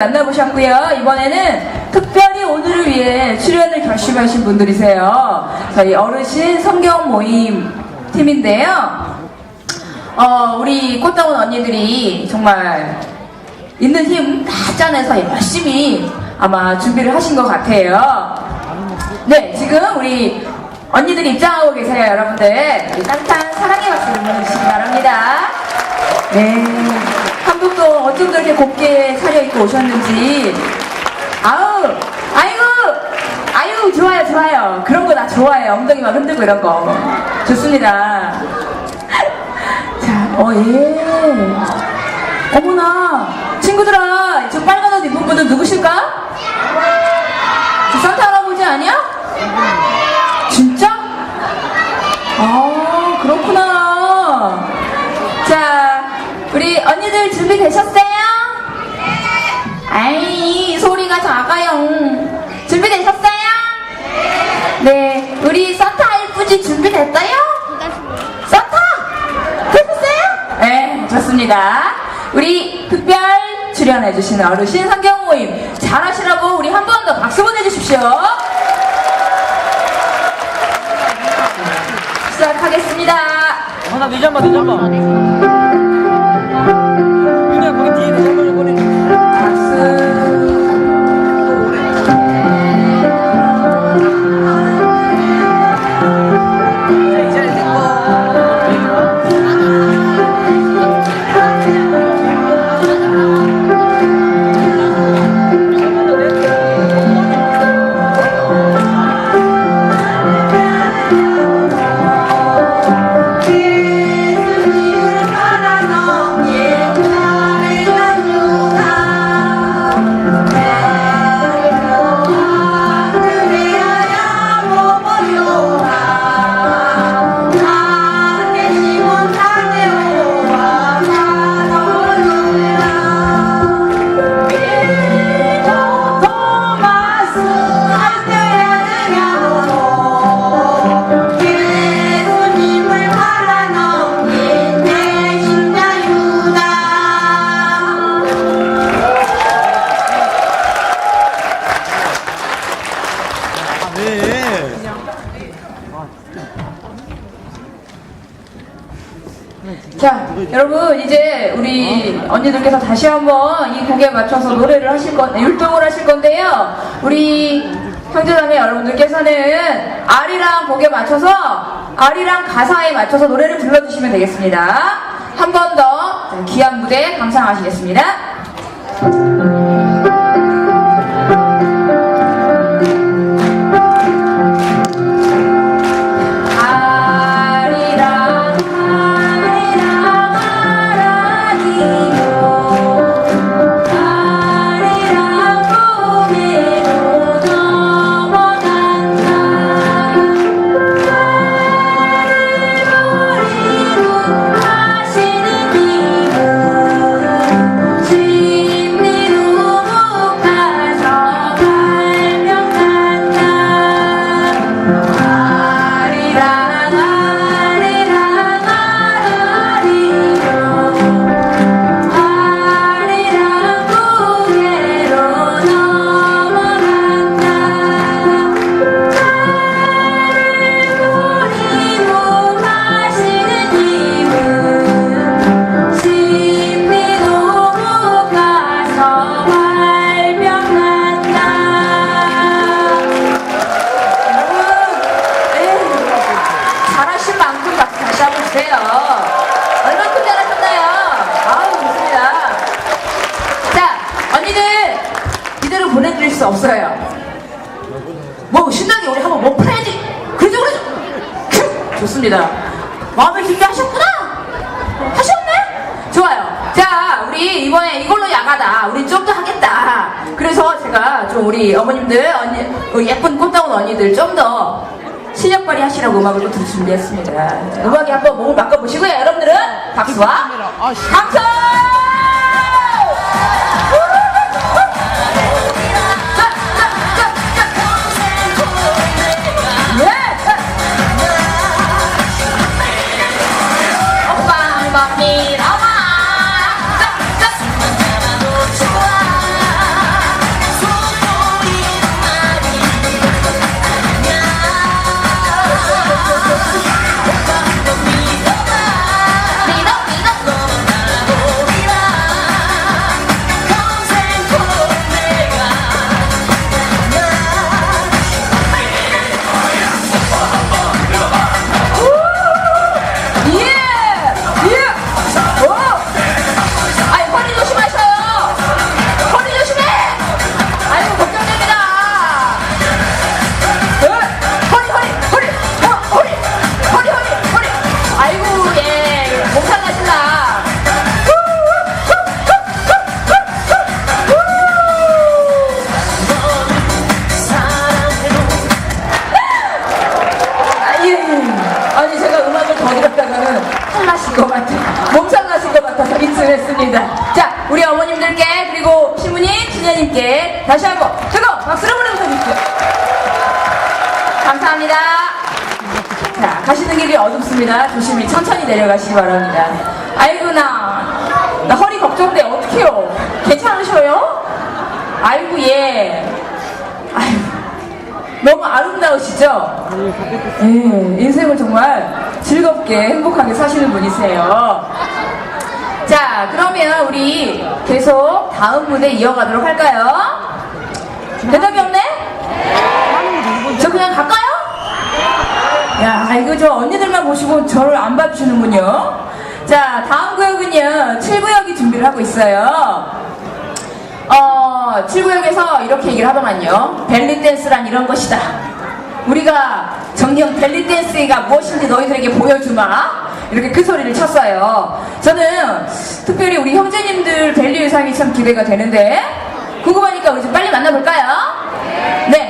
만나보셨고요. 이번에는 특별히 오늘을 위해 출연을 결심하신 분들이세요. 저희 어르신 성경 모임 팀인데요. 어, 우리 꽃다운 언니들이 정말 있는 힘 다 짜내서 열심히 아마 준비를 하신 것 같아요. 네, 지금 우리 언니들이 입장하고 계세요, 여러분들. 따뜻한 사랑의 박수 보내주시기 바랍니다. 네. 어쩜 저렇게 곱게 차려입고 오셨는지. 아우, 아이고, 아유, 좋아요, 좋아요. 그런 거 나 좋아해요. 엉덩이 막 흔들고 이런 거. 좋습니다. 자, 어, 예. 어머나. 친구들아, 저 빨간 옷 입은 분은 누구실까? 저 산타 할아버지 아니야? 진짜? 아, 그렇구나. 자, 우리 언니들 준비되셨어요? 아이, 소리가 작아요. 준비되셨어요? 네, 우리 산타 할아버지 준비됐어요? 산타! 되셨어요? 네, 좋습니다. 우리 특별 출연해주시는 어르신 성경 모임 잘하시라고 우리 한 번 더 박수 보내주십시오. 시작하겠습니다. 하나 늦어봐 늦어봐 자, 여러분 이제 우리 언니들께서 다시 한번 이 곡에 맞춰서 노래를 하실 건, 율동을 하실 건데요. 우리 형제자매 여러분들께서는 아리랑 곡에 맞춰서 아리랑 가사에 맞춰서 노래를 불러주시면 되겠습니다. 한 번 더 귀한 무대 감상하시겠습니다. 언니들, 이대로 보내드릴 수 없어요. 뭐, 신나게 우리 한번 못 풀어야지. 그러죠, 그러죠. 큐! 좋습니다. 마음을 깊게 하셨구나? 하셨네? 좋아요. 자, 우리 이번에 이걸로 야가다. 우리 좀 더 하겠다. 그래서 제가 좀 우리 어머님들, 언니, 우리 예쁜 꽃다운 언니들 좀 더 실력 발휘하시라고 음악을 또 준비했습니다. 음악에 한번 몸을 바꿔보시고요. 여러분들은 박수와 박수! 형제님께 다시 한번 뜨거운 박수를 보내주십시오. 감사합니다. 자, 가시는 길이 어둡습니다. 조심히 천천히 내려가시기 바랍니다. 아이고, 나, 나 허리 걱정돼. 어떡해요? 괜찮으셔요? 아이고, 예. 너무 아름다우시죠? 예, 인생을 정말 즐겁게 행복하게 사시는 분이세요. 자, 그러면 우리 계속 다음 무대 이어가도록 할까요? 대답이 없네? 저 그냥 갈까요? 야, 이거 저 언니들만 보시고 저를 안 봐주시는군요. 자, 다음 구역은요, 7구역이 준비를 하고 있어요. 어, 7구역에서 이렇게 얘기를 하더만요. 벨리 댄스란 이런 것이다. 우리가 정녕 벨리 댄스가 무엇인지 너희들에게 보여주마. 이렇게 그 소리를 쳤어요. 저는 특별히 우리 형제님들 밸류 의상이 참 기대가 되는데 궁금하니까 우리 좀 빨리 만나볼까요? 네.